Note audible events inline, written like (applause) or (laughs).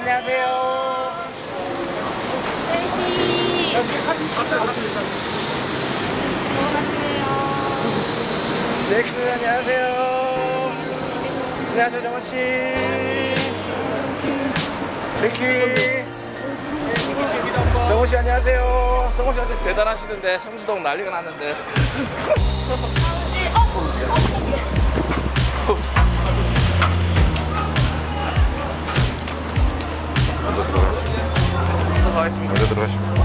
안녕하세요. 셋이 좋은 아침이에요. 제이크 안녕하세요. 안녕하세요 정원 씨. 리키. 정원 씨 안녕하세요. 성원 씨한테 대단하시던데 성수동 난리가 났는데. (laughs) Pedrocha.